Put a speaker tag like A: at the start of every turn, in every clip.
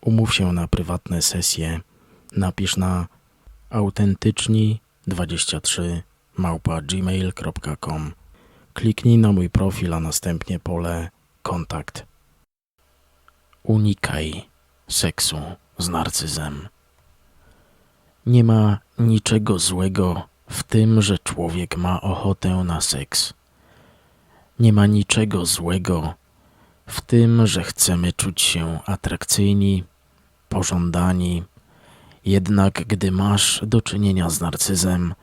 A: Umów się na prywatne sesje. Napisz na autentyczni23 małpa gmail.com. Kliknij na mój profil, a następnie pole kontakt. Unikaj seksu z narcyzem. Nie ma niczego złego w tym, że człowiek ma ochotę na seks. Nie ma niczego złego w tym, że chcemy czuć się atrakcyjni, pożądani. Jednak gdy masz do czynienia z narcyzem,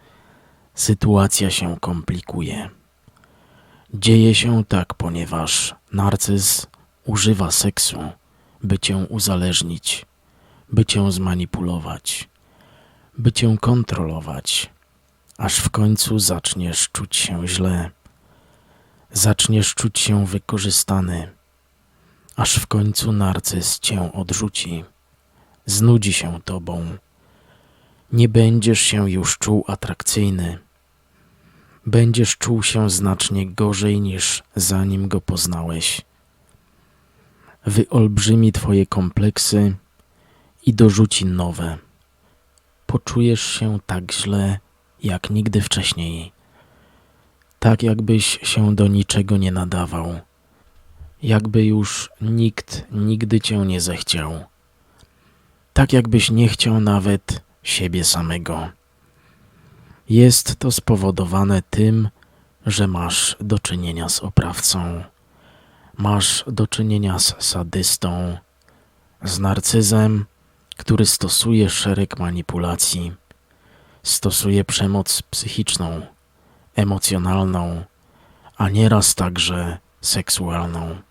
A: sytuacja się komplikuje. Dzieje się tak, ponieważ narcyz używa seksu, by cię uzależnić, by cię zmanipulować, by cię kontrolować, aż w końcu zaczniesz czuć się źle, zaczniesz czuć się wykorzystany, aż w końcu narcyz cię odrzuci, znudzi się tobą, nie będziesz się już czuł atrakcyjny będziesz czuł się znacznie gorzej niż zanim go poznałeś. Wyolbrzymi twoje kompleksy i dorzuci nowe. Poczujesz się tak źle jak nigdy wcześniej. Tak jakbyś się do niczego nie nadawał. Jakby już nikt nigdy cię nie zechciał. Tak jakbyś nie chciał nawet siebie samego. Jest to spowodowane tym, że masz do czynienia z oprawcą, masz do czynienia z sadystą, z narcyzem, który stosuje szereg manipulacji, stosuje przemoc psychiczną, emocjonalną, a nieraz także seksualną.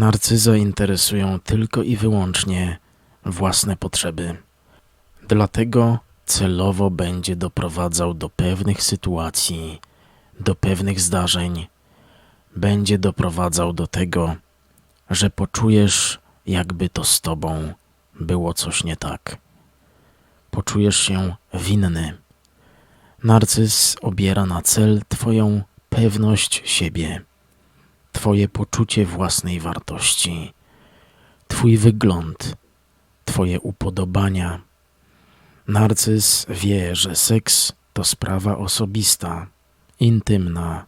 A: Narcyzę interesują tylko i wyłącznie własne potrzeby. Dlatego celowo będzie doprowadzał do pewnych sytuacji, do pewnych zdarzeń, będzie doprowadzał do tego, że poczujesz, jakby to z tobą było coś nie tak. Poczujesz się winny. Narcyz obiera na cel Twoją pewność siebie, Twoje poczucie własnej wartości, Twój wygląd, Twoje upodobania Narcyz wie, że seks to sprawa osobista, intymna,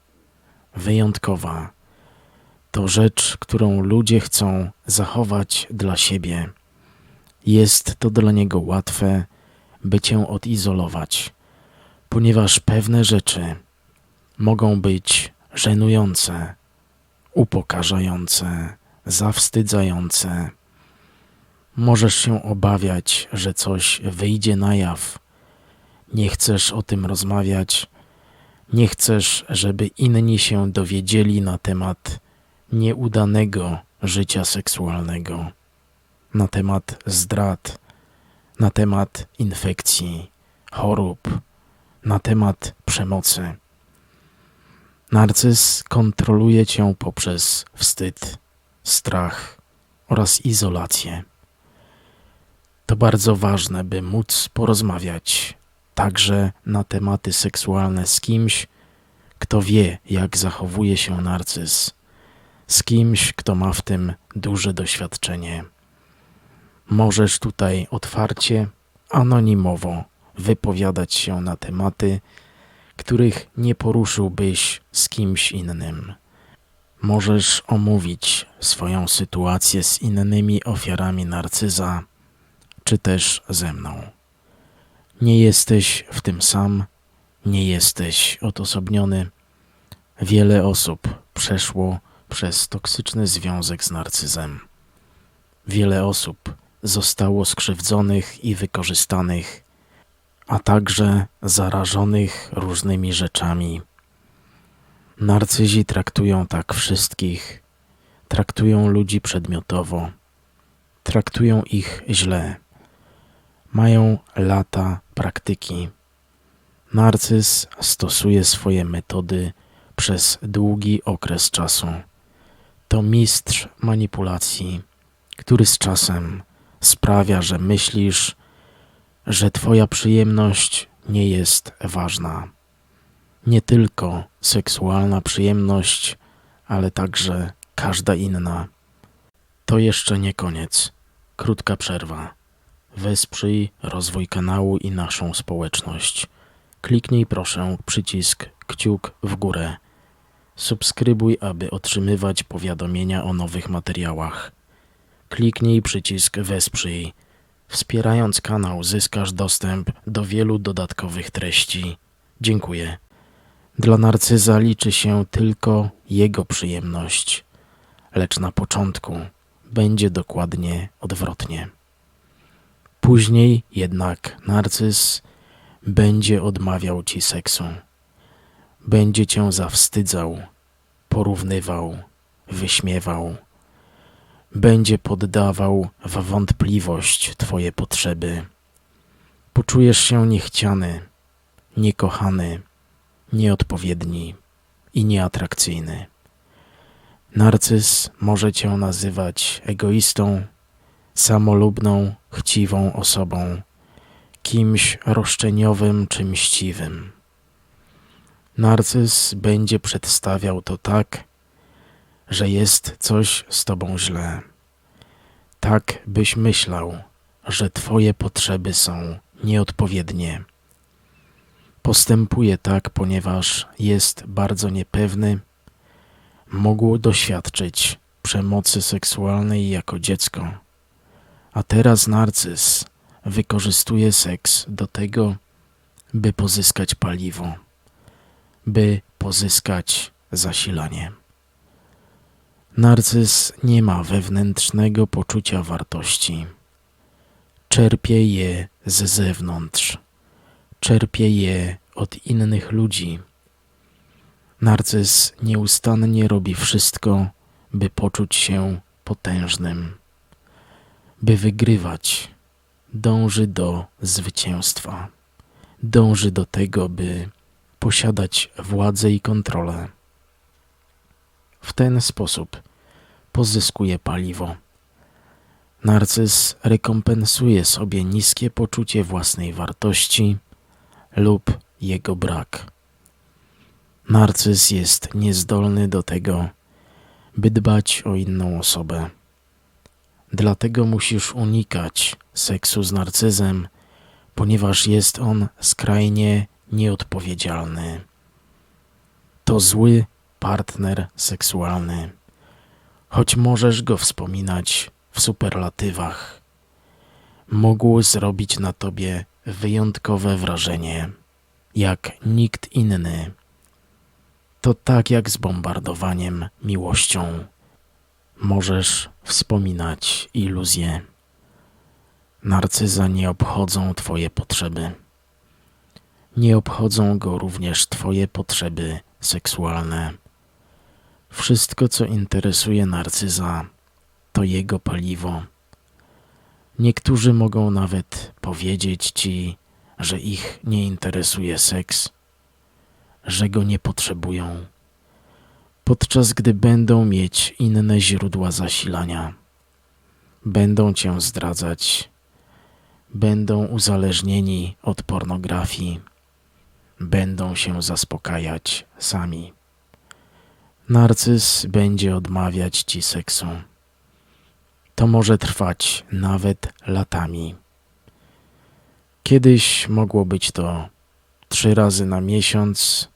A: wyjątkowa. To rzecz, którą ludzie chcą zachować dla siebie. Jest to dla niego łatwe, by cię odizolować, ponieważ pewne rzeczy mogą być żenujące, upokarzające, zawstydzające Możesz się obawiać, że coś wyjdzie na jaw. Nie chcesz o tym rozmawiać. Nie chcesz, żeby inni się dowiedzieli na temat nieudanego życia seksualnego, na temat zdrad, na temat infekcji, chorób, na temat przemocy. Narcyz kontroluje cię poprzez wstyd, strach oraz izolację. To bardzo ważne, by móc porozmawiać także na tematy seksualne z kimś, kto wie, jak zachowuje się narcyz, z kimś, kto ma w tym duże doświadczenie. Możesz tutaj otwarcie, anonimowo wypowiadać się na tematy, których nie poruszyłbyś z kimś innym. Możesz omówić swoją sytuację z innymi ofiarami narcyza czy też ze mną. Nie jesteś w tym sam, nie jesteś odosobniony. Wiele osób przeszło przez toksyczny związek z narcyzem. Wiele osób zostało skrzywdzonych i wykorzystanych, a także zarażonych różnymi rzeczami. Narcyzi traktują tak wszystkich, traktują ludzi przedmiotowo traktują ich źle. Mają lata praktyki. Narcyz stosuje swoje metody przez długi okres czasu. To mistrz manipulacji, który z czasem sprawia, że myślisz, że Twoja przyjemność nie jest ważna. Nie tylko seksualna przyjemność, ale także każda inna. To jeszcze nie koniec. Krótka przerwa. Wesprzyj rozwój kanału i naszą społeczność. Kliknij proszę przycisk kciuk w górę. Subskrybuj, aby otrzymywać powiadomienia o nowych materiałach. Kliknij przycisk Wesprzyj. Wspierając kanał zyskasz dostęp do wielu dodatkowych treści. Dziękuję. Dla narcyza liczy się tylko jego przyjemność, lecz na początku będzie dokładnie odwrotnie. Później jednak narcyz będzie odmawiał ci seksu. Będzie cię zawstydzał, porównywał, wyśmiewał. Będzie poddawał w wątpliwość twoje potrzeby. Poczujesz się niechciany, niekochany, nieodpowiedni i nieatrakcyjny. Narcyz może cię nazywać egoistą, samolubną, chciwą osobą, kimś roszczeniowym czy mściwym. Narcyz będzie przedstawiał to tak, że jest coś z tobą źle. Tak byś myślał, że twoje potrzeby są nieodpowiednie. Postępuje tak, ponieważ jest bardzo niepewny, mógł doświadczyć przemocy seksualnej jako dziecko, a teraz narcyz wykorzystuje seks do tego, by pozyskać paliwo, by pozyskać zasilanie. Narcyz nie ma wewnętrznego poczucia wartości. Czerpie je z zewnątrz, czerpie je od innych ludzi. Narcyz nieustannie robi wszystko, by poczuć się potężnym, by wygrywać, dąży do zwycięstwa, dąży do tego, by posiadać władzę i kontrolę. W ten sposób pozyskuje paliwo. Narcyz rekompensuje sobie niskie poczucie własnej wartości lub jego brak. Narcyz jest niezdolny do tego, by dbać o inną osobę. Dlatego musisz unikać seksu z narcyzem, ponieważ jest on skrajnie nieodpowiedzialny. To zły partner seksualny, choć możesz go wspominać w superlatywach. Mógł zrobić na tobie wyjątkowe wrażenie, jak nikt inny. To tak jak z bombardowaniem miłością. Możesz wspominać iluzje. Narcyza nie obchodzą Twoje potrzeby. Nie obchodzą go również Twoje potrzeby seksualne. Wszystko, co interesuje narcyza, to jego paliwo. Niektórzy mogą nawet powiedzieć ci, że ich nie interesuje seks, że go nie potrzebują, podczas gdy będą mieć inne źródła zasilania. Będą cię zdradzać, będą uzależnieni od pornografii, będą się zaspokajać sami. Narcyz będzie odmawiać ci seksu. To może trwać nawet latami. Kiedyś mogło być to trzy razy na miesiąc,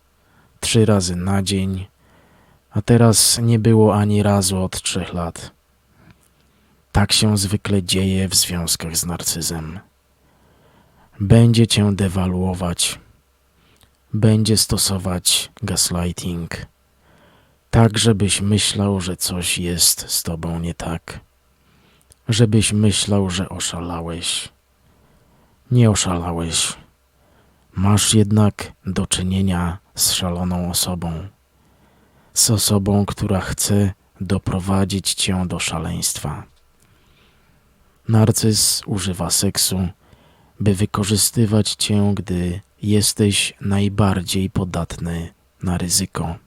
A: trzy razy na dzień, a teraz nie było ani razu od trzech lat. Tak się zwykle dzieje w związkach z narcyzem. Będzie cię dewaluować, będzie stosować gaslighting, tak żebyś myślał, że coś jest z tobą nie tak, żebyś myślał, że oszalałeś. Nie oszalałeś. Masz jednak do czynienia z szaloną osobą, z osobą, która chce doprowadzić cię do szaleństwa. Narcyz używa seksu, by wykorzystywać cię, gdy jesteś najbardziej podatny na ryzyko.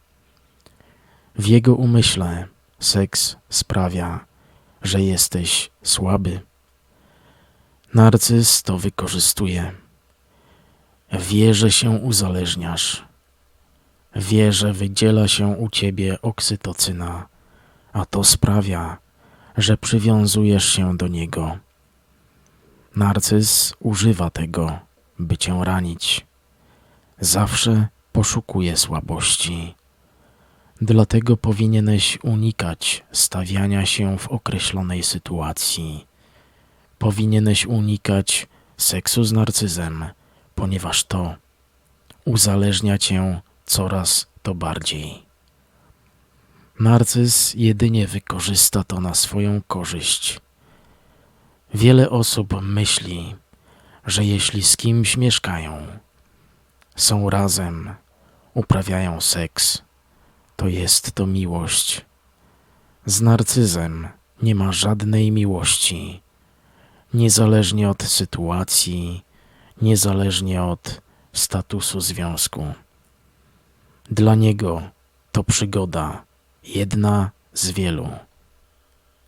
A: W jego umyśle seks sprawia, że jesteś słaby. Narcyz to wykorzystuje. Wie, że się uzależniasz. Wie, że wydziela się u ciebie oksytocyna, a to sprawia, że przywiązujesz się do niego. Narcyz używa tego, by cię ranić. Zawsze poszukuje słabości. Dlatego powinieneś unikać stawiania się w określonej sytuacji. Powinieneś unikać seksu z narcyzem, ponieważ to uzależnia cię coraz to bardziej. Narcyz jedynie wykorzysta to na swoją korzyść. Wiele osób myśli, że jeśli z kimś mieszkają, są razem, uprawiają seks, to jest to miłość. Z narcyzem nie ma żadnej miłości, niezależnie od sytuacji, niezależnie od statusu związku. Dla niego to przygoda, jedna z wielu.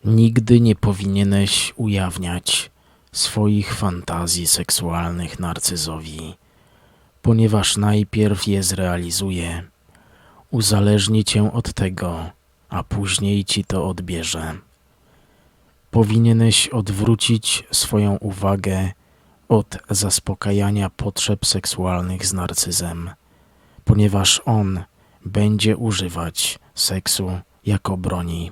A: Nigdy nie powinieneś ujawniać swoich fantazji seksualnych narcyzowi, ponieważ najpierw je zrealizuje, uzależni cię od tego, a później ci to odbierze. Powinieneś odwrócić swoją uwagę od zaspokajania potrzeb seksualnych z narcyzem, ponieważ on będzie używać seksu jako broni.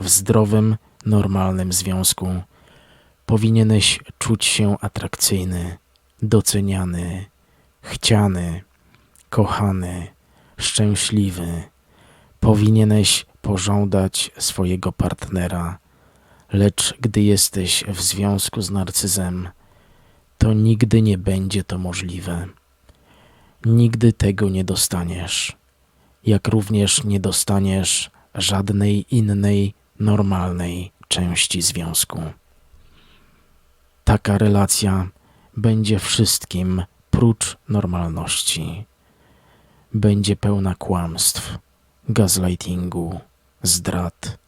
A: W zdrowym, normalnym związku powinieneś czuć się atrakcyjny, doceniany, chciany, kochany, szczęśliwy. Powinieneś pożądać swojego partnera, lecz gdy jesteś w związku z narcyzem, to nigdy nie będzie to możliwe. Nigdy tego nie dostaniesz, jak również nie dostaniesz żadnej innej normalnej części związku. Taka relacja będzie wszystkim prócz normalności. Będzie pełna kłamstw, gaslightingu, zdrad.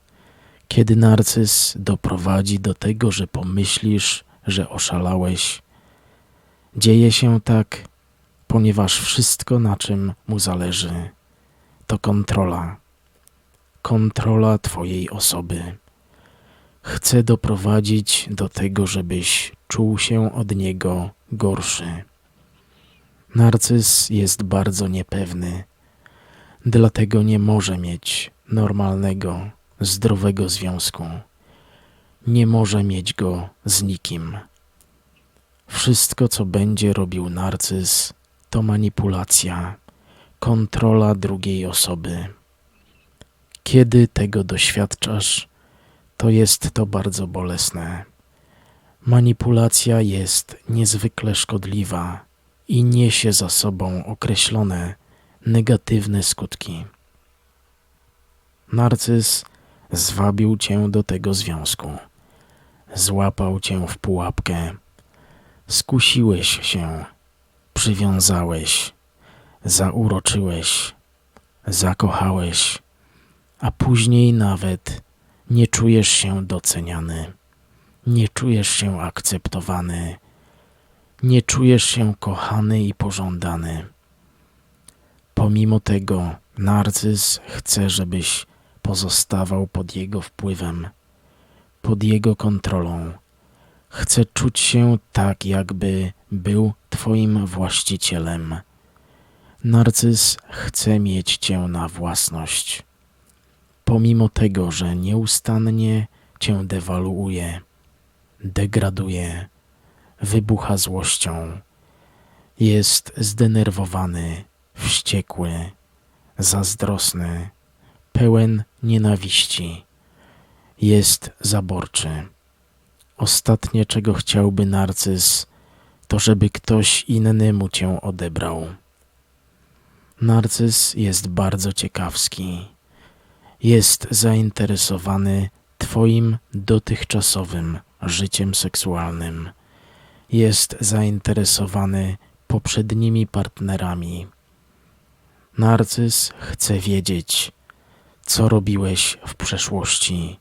A: Kiedy narcyz doprowadzi do tego, że pomyślisz, że oszalałeś, dzieje się tak, ponieważ wszystko, na czym mu zależy, to kontrola kontrola Twojej osoby. Chcę doprowadzić do tego, żebyś czuł się od niego gorszy. Narcyz jest bardzo niepewny, dlatego nie może mieć normalnego, zdrowego związku. Nie może mieć go z nikim. Wszystko, co będzie robił narcyz, to manipulacja, kontrola drugiej osoby. Kiedy tego doświadczasz, to jest to bardzo bolesne. Manipulacja jest niezwykle szkodliwa i niesie za sobą określone negatywne skutki. Narcyz zwabił cię do tego związku, złapał cię w pułapkę, skusiłeś się, przywiązałeś, zauroczyłeś, zakochałeś. A później nawet nie czujesz się doceniany, nie czujesz się akceptowany, nie czujesz się kochany i pożądany. Pomimo tego, narcyz chce, żebyś pozostawał pod jego wpływem, pod jego kontrolą. Chce czuć się tak, jakby był Twoim właścicielem. Narcyz chce mieć Cię na własność pomimo tego, że nieustannie cię dewaluuje, degraduje, wybucha złością, jest zdenerwowany, wściekły, zazdrosny, pełen nienawiści, jest zaborczy. Ostatnie, czego chciałby narcyz, to żeby ktoś inny mu cię odebrał. Narcyz jest bardzo ciekawski jest zainteresowany Twoim dotychczasowym życiem seksualnym. Jest zainteresowany poprzednimi partnerami. Narcyz chce wiedzieć, co robiłeś w przeszłości.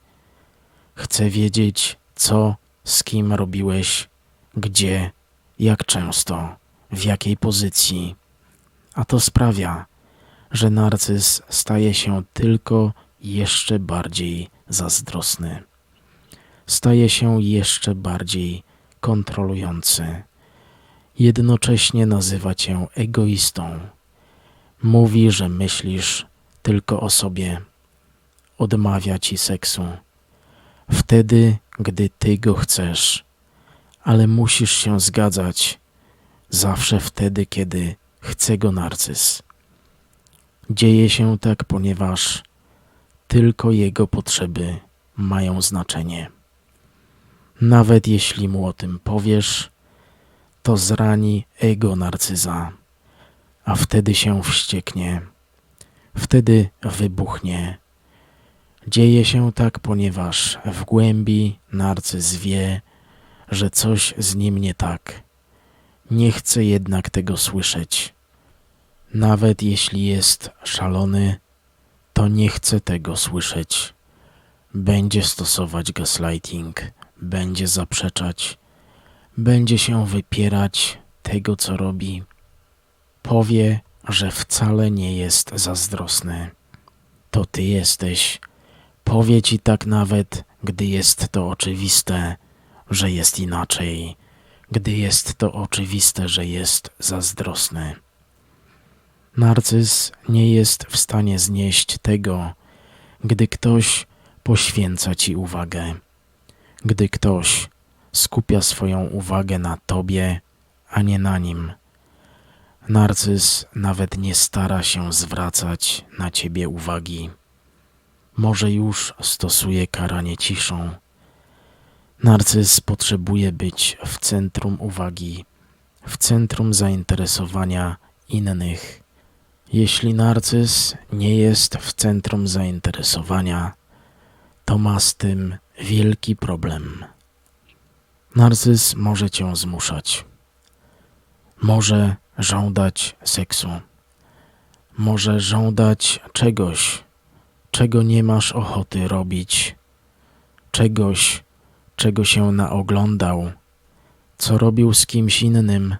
A: Chce wiedzieć, co, z kim robiłeś, gdzie, jak często, w jakiej pozycji. A to sprawia, że narcyz staje się tylko jeszcze bardziej zazdrosny. Staje się jeszcze bardziej kontrolujący. Jednocześnie nazywa cię egoistą. Mówi, że myślisz tylko o sobie. Odmawia ci seksu. Wtedy, gdy ty go chcesz, ale musisz się zgadzać zawsze wtedy, kiedy chce go narcyz. Dzieje się tak, ponieważ tylko jego potrzeby mają znaczenie. Nawet jeśli mu o tym powiesz, to zrani ego narcyza, a wtedy się wścieknie, wtedy wybuchnie. Dzieje się tak, ponieważ w głębi narcyz wie, że coś z nim nie tak. Nie chce jednak tego słyszeć. Nawet jeśli jest szalony, to nie chce tego słyszeć. Będzie stosować gaslighting, będzie zaprzeczać, będzie się wypierać tego, co robi. Powie, że wcale nie jest zazdrosny. To ty jesteś. Powie ci tak nawet, gdy jest to oczywiste, że jest inaczej, gdy jest to oczywiste, że jest zazdrosny. Narcyz nie jest w stanie znieść tego, gdy ktoś poświęca ci uwagę, gdy ktoś skupia swoją uwagę na tobie, a nie na nim. Narcyz nawet nie stara się zwracać na ciebie uwagi. Może już stosuje karanie ciszą. Narcyz potrzebuje być w centrum uwagi, w centrum zainteresowania innych. Jeśli narcyz nie jest w centrum zainteresowania, to ma z tym wielki problem. Narcyz może cię zmuszać. Może żądać seksu. Może żądać czegoś, czego nie masz ochoty robić. Czegoś, czego się naoglądał, co robił z kimś innym.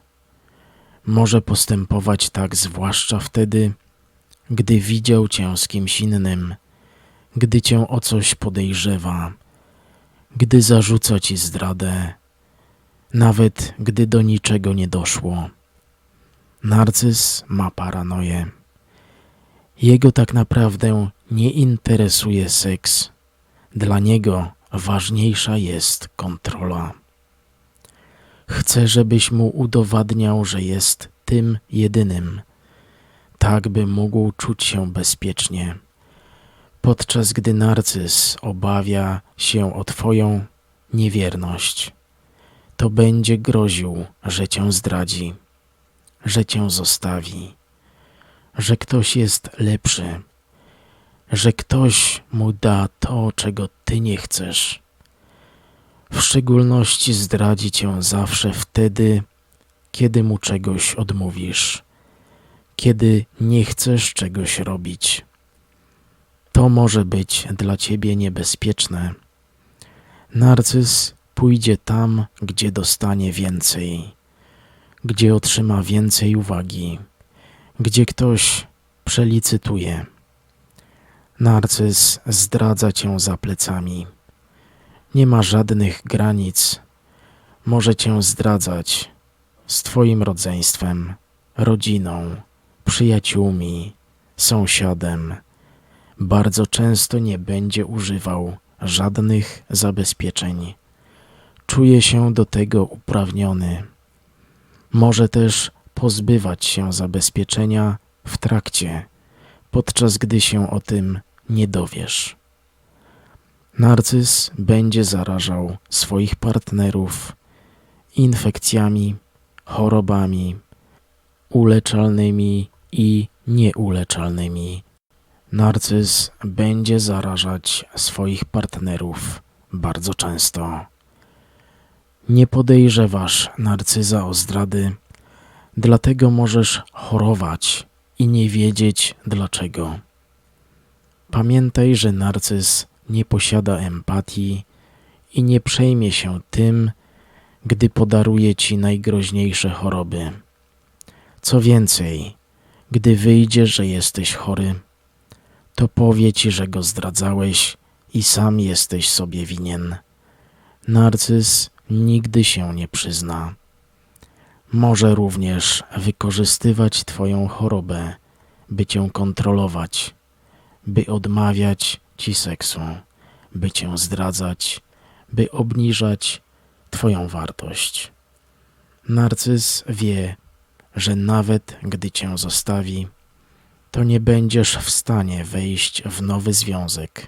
A: Może postępować tak zwłaszcza wtedy, gdy widział cię z kimś innym, gdy cię o coś podejrzewa, gdy zarzuca ci zdradę, nawet gdy do niczego nie doszło. Narcyz ma paranoję. Jego tak naprawdę nie interesuje seks. Dla niego ważniejsza jest kontrola. Chce, żebyś mu udowadniał, że jest tym jedynym, tak by mógł czuć się bezpiecznie. Podczas gdy narcyz obawia się o Twoją niewierność, to będzie groził, że Cię zdradzi, że Cię zostawi, że ktoś jest lepszy, że ktoś mu da to, czego Ty nie chcesz. W szczególności zdradzi Cię zawsze wtedy, kiedy mu czegoś odmówisz, kiedy nie chcesz czegoś robić. To może być dla Ciebie niebezpieczne. Narcyz pójdzie tam, gdzie dostanie więcej, gdzie otrzyma więcej uwagi, gdzie ktoś przelicytuje. Narcyz zdradza cię za plecami. Nie ma żadnych granic. Może cię zdradzać z twoim rodzeństwem, rodziną, przyjaciółmi, sąsiadem. Bardzo często nie będzie używał żadnych zabezpieczeń. Czuje się do tego uprawniony. Może też pozbywać się zabezpieczenia w trakcie, podczas gdy się o tym nie dowiesz. Narcyz będzie zarażał swoich partnerów infekcjami, chorobami uleczalnymi i nieuleczalnymi. Narcyz będzie zarażać swoich partnerów bardzo często. Nie podejrzewasz narcyza o zdrady, dlatego możesz chorować i nie wiedzieć dlaczego. Pamiętaj, że narcyz nie posiada empatii i nie przejmie się tym, gdy podaruje ci najgroźniejsze choroby. Co więcej, gdy wyjdzie, że jesteś chory, to powie ci, że go zdradzałeś i sam jesteś sobie winien. Narcyz nigdy się nie przyzna. Może również wykorzystywać Twoją chorobę, by Cię kontrolować, by odmawiać Ci seksu, by Cię zdradzać, by obniżać Twoją wartość. Narcyz wie, że nawet gdy Cię zostawi, to nie będziesz w stanie wejść w nowy związek.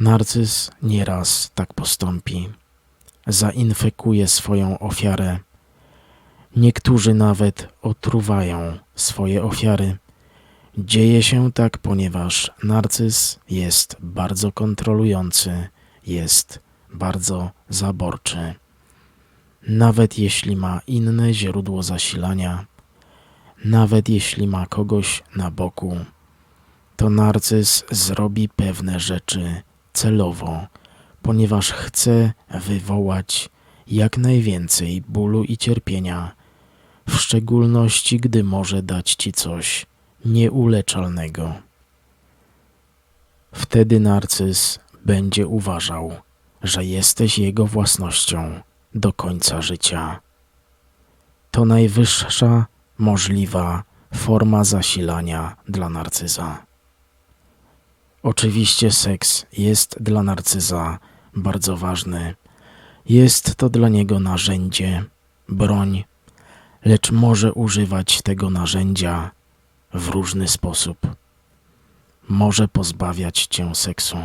A: Narcyz nieraz tak postąpi. Zainfekuje swoją ofiarę. Niektórzy nawet otruwają swoje ofiary. Dzieje się tak, ponieważ narcyz jest bardzo kontrolujący, jest bardzo zaborczy. Nawet jeśli ma inne źródło zasilania, nawet jeśli ma kogoś na boku, to narcyz zrobi pewne rzeczy celowo, ponieważ chce wywołać jak najwięcej bólu i cierpienia, w szczególności gdy może dać ci coś nieuleczalnego. Wtedy narcyz będzie uważał, że jesteś jego własnością do końca życia. To najwyższa możliwa forma zasilania dla narcyza. Oczywiście seks jest dla narcyza bardzo ważny. Jest to dla niego narzędzie, broń, lecz może używać tego narzędzia w różny sposób. Może pozbawiać cię seksu,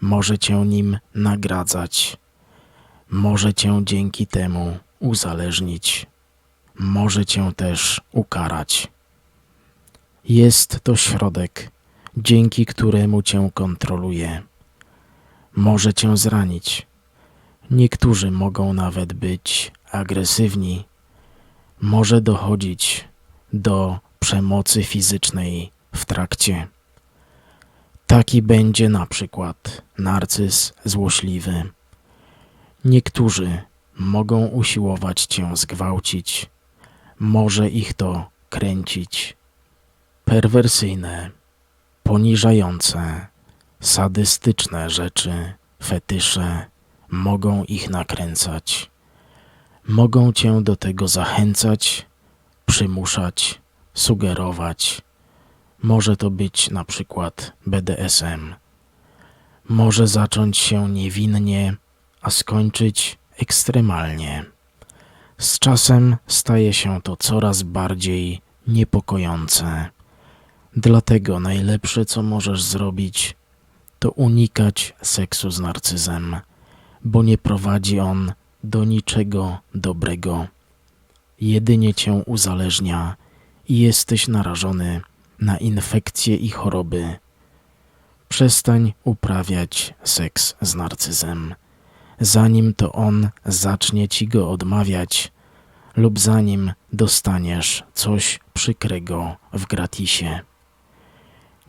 A: może cię nim nagradzać, może cię dzięki temu uzależnić, może cię też ukarać. Jest to środek, dzięki któremu cię kontroluje. Może cię zranić. Niektórzy mogą nawet być agresywni. Może dochodzić do przemocy fizycznej w trakcie. Taki będzie na przykład narcyz złośliwy. Niektórzy mogą usiłować cię zgwałcić, może ich to kręcić. Perwersyjne, poniżające, sadystyczne rzeczy, fetysze mogą ich nakręcać. Mogą cię do tego zachęcać, przymuszać, sugerować. Może to być na przykład BDSM. Może zacząć się niewinnie, a skończyć ekstremalnie. Z czasem staje się to coraz bardziej niepokojące. Dlatego najlepsze, co możesz zrobić, to unikać seksu z narcyzem, bo nie prowadzi on do niczego dobrego. Jedynie cię uzależnia i jesteś narażony na infekcje i choroby. Przestań uprawiać seks z narcyzem, zanim to on zacznie ci go odmawiać lub zanim dostaniesz coś przykrego w gratisie.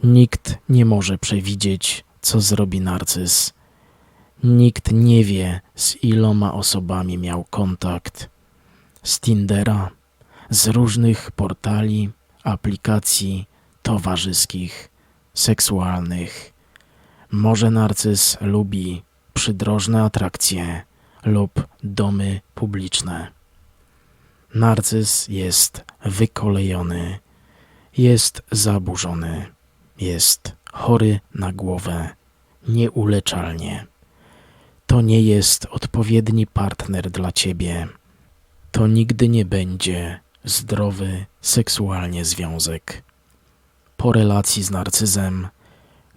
A: Nikt nie może przewidzieć, co zrobi narcyz. Nikt nie wie, z iloma osobami miał kontakt. Z Tindera, z różnych portali, aplikacji towarzyskich, seksualnych. Może narcyz lubi przydrożne atrakcje lub domy publiczne. Narcyz jest wykolejony, jest zaburzony, jest chory na głowę, nieuleczalnie. To nie jest odpowiedni partner dla ciebie. To nigdy nie będzie zdrowy seksualnie związek. Po relacji z narcyzem,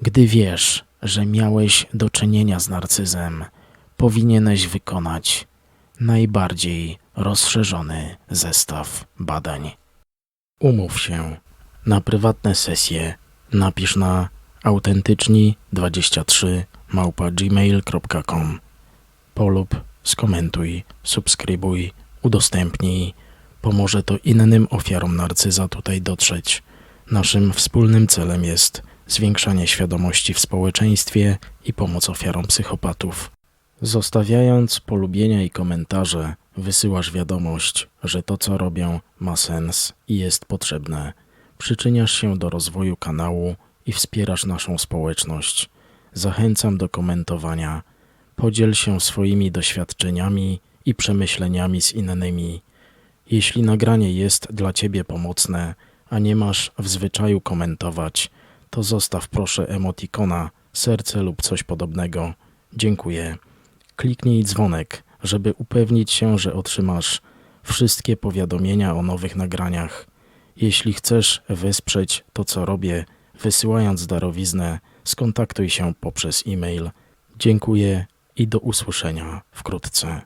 A: gdy wiesz, że miałeś do czynienia z narcyzem, powinieneś wykonać najbardziej rozszerzony zestaw badań. Umów się na prywatne sesje napisz na autentyczni23 małpa gmail.com polub, skomentuj, subskrybuj, udostępnij. Pomoże to innym ofiarom narcyza tutaj dotrzeć. Naszym wspólnym celem jest zwiększanie świadomości w społeczeństwie i pomoc ofiarom psychopatów. Zostawiając polubienia i komentarze, wysyłasz wiadomość, że to co robią ma sens i jest potrzebne. Przyczyniasz się do rozwoju kanału i wspierasz naszą społeczność. Zachęcam do komentowania. Podziel się swoimi doświadczeniami i przemyśleniami z innymi. Jeśli nagranie jest dla Ciebie pomocne, a nie masz w zwyczaju komentować, to zostaw proszę emotikona, serce lub coś podobnego. Dziękuję. Kliknij dzwonek, żeby upewnić się, że otrzymasz wszystkie powiadomienia o nowych nagraniach. Jeśli chcesz wesprzeć to, co robię, wysyłając darowiznę, skontaktuj się poprzez e-mail. Dziękuję i do usłyszenia wkrótce.